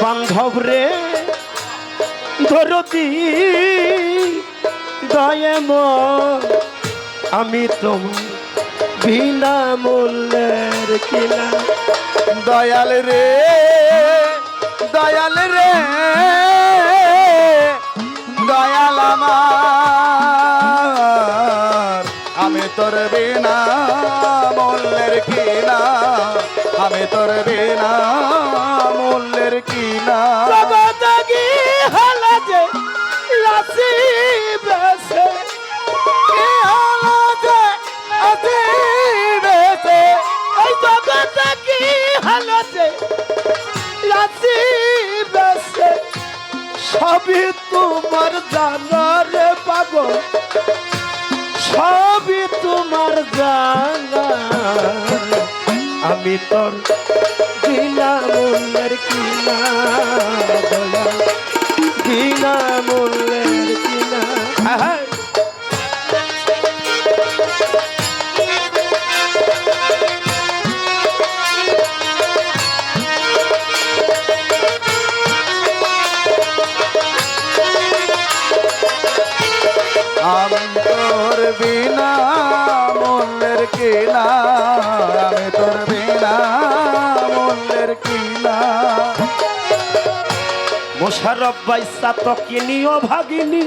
বান্ধব রে, ধরতি দয়ে মন। আমি তোমার বিনা মূল্যের কিনা। দয়াল রে দয়াল রে, দয়াল আমার। আমি তোর বিনা মূল্যের কিনা। আমি তোর বিনা মূল্যের কিনা। জগতগি হলা যে লাসি বেসে কি হলো যে অতি বেশে এই জগতগি হলা যে বেসে সবই তোমার জানার পাগল। সবই তোমার জানা। আমি তোর বিনা মূল্যের কিনা দয়া। বিনা মূল্যের কিনা আমি তোর বিনা মূল্যের কিনা, আমি তোর বিনা মূল্যের কিনা। মোশারফ বাইসা তো কিনিও ভাগিনি,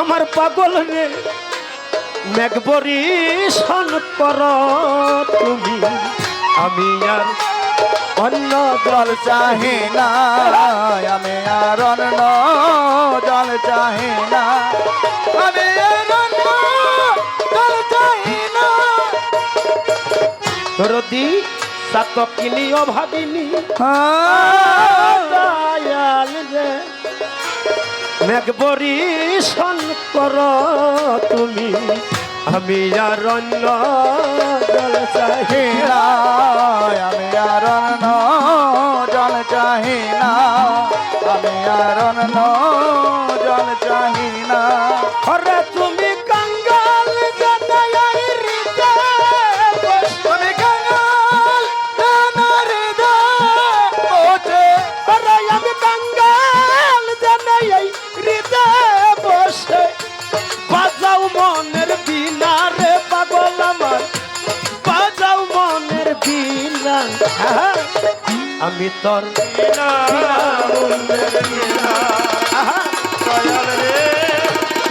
আমার পাগল রে, মেঘবরি সন কর তুমি, আমি আর অন্য জল চাহি না, আমি আর অন্য জল চাহি না। দরদি সাত কিনিও ভাগিনি দয়াল রে। মেঘবরি সন কর তুমি। আমি অন্য জল চাহি আমি অন্য জল চাহি আমি আর আমি তোর দয়াল রে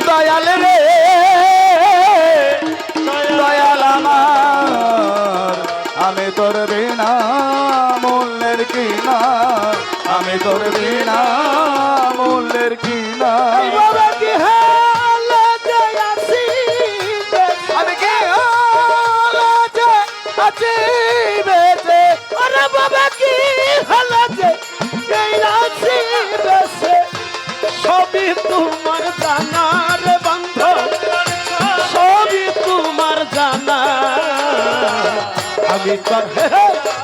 দয়াল রে। দয়াল আমার। আমি তোর বিনা মূল্যের কিনা। আমি তোর বিনা মূল্যের কিনা আমি কি আছি বেঁচে। ওরে বাবা কি হালে যে এই আসি বেসে সবই তোমার জানার বন্ধ সবই তোমার জানা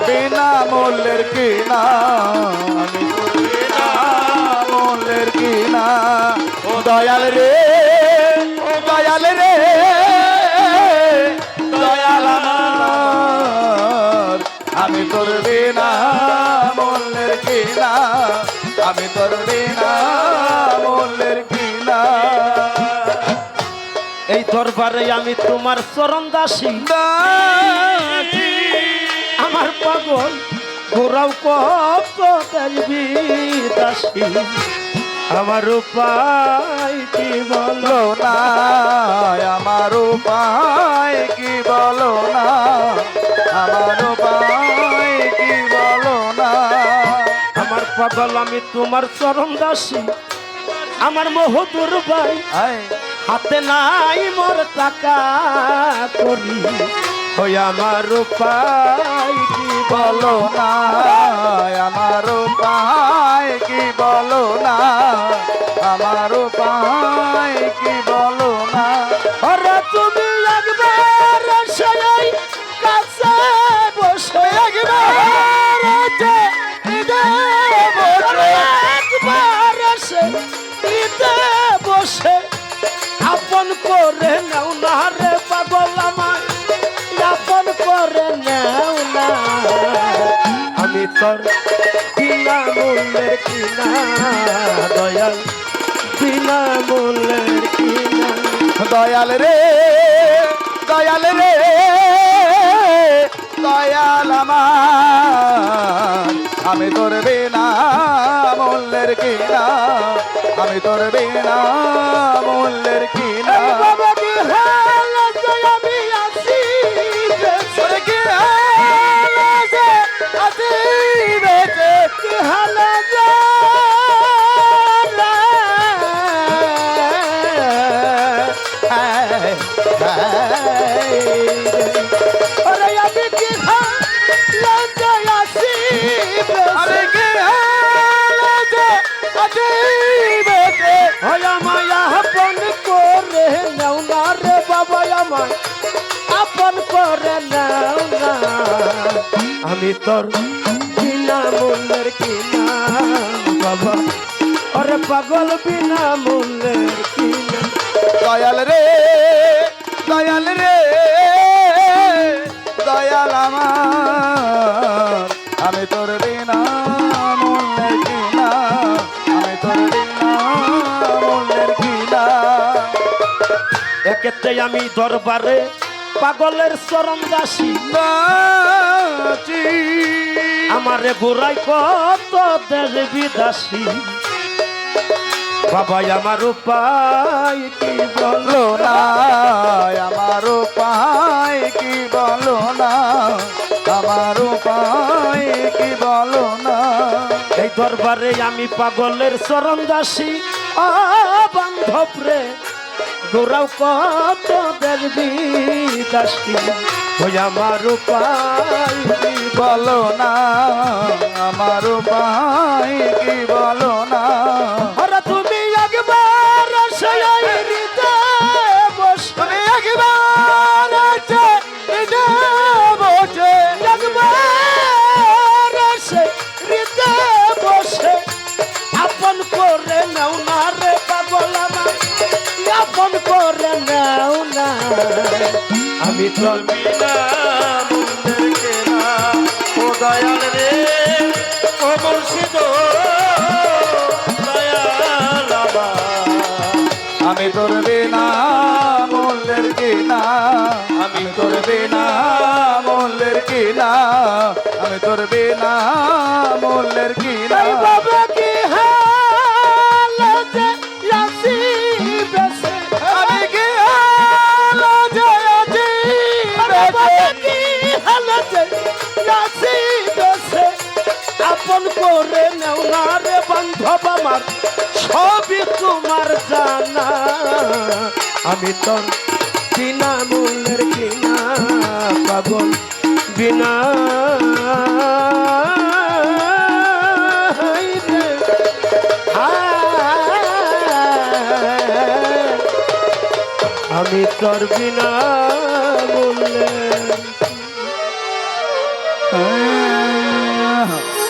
বিনা মূল্যের কিনা। বিনা মূল্যের কিনা। দয়াল রে। আমি তোর বিনা মূল্যের কিনা। আমি তোর বিনা মূল্যের কিনা। এই দরবারে আমি তোমার চরণ দাসী। আমার পাগল ঘোরাও কত দেখবি দাসী। আমার উপায় কি বলো বলো না আমার উপায় কি বলো না? আমার উপায় কি বলো না? আমার পাগল আমি তোমার চরণ দাসী। আমার মহদুর ভাই হাতে নাই মোর টাকা করি। ওই আমার উপায় কি বলো না? আমার ঈদে বসে আপন করে নাও না রে পাগল আমার আপন করে নাও না। আমি তোর বিনা মূল্যের কিনা, দয়াল বিনা মূল্যের কিনা। দয়াল রে দয়াল রে, দয়াল আমার। আমি তোর বিনা মূল্যের কিনা। আমি তোর বিনা মূল্যের কিনা। বেঁচে। হয়া মায়া আপন করে নাও না রে বাবা আমার আপন করে নাও না। আমি তোর বিনা মূল্যের কিনা। বাবা আরে পাগল বিনা মূল্যের কিনা। দয়াল রে দয়াল রে, দয়াল আমার। এক্ষেত্রে আমি দরবারে পাগলের চরম দাসী নাচি। আমারে বুড়াই কত দেশ দাসী। বাবাই আমার উপায় কি বল বলো না? আমার উপায় কি বলো না? আমার উপায় কি বলো না? এই দরবারে আমি পাগলের চরণ দাসী বান্ধব রে গোরাও কত দেখবি দাসী ওই আমার উপায় কি? বলো না আমার উপায় কি বলো না আমি তোর বিনা ও দয়াল রে, ও মুর্শিদ দয়াল আমি তোর বিনা মূল্যের কিনা। আমি তোর বিনা মূল্যের কিনা। আমি তোর বিনা মূল্যের কিনা। বেসে, আপন করে নেও না রে বান্ধব আমার, সবই তোমার জানা। আমি তোর বিনা মূল্যের কিনা পাগল, বিনা আমি তোর বিনা হ্যাঁ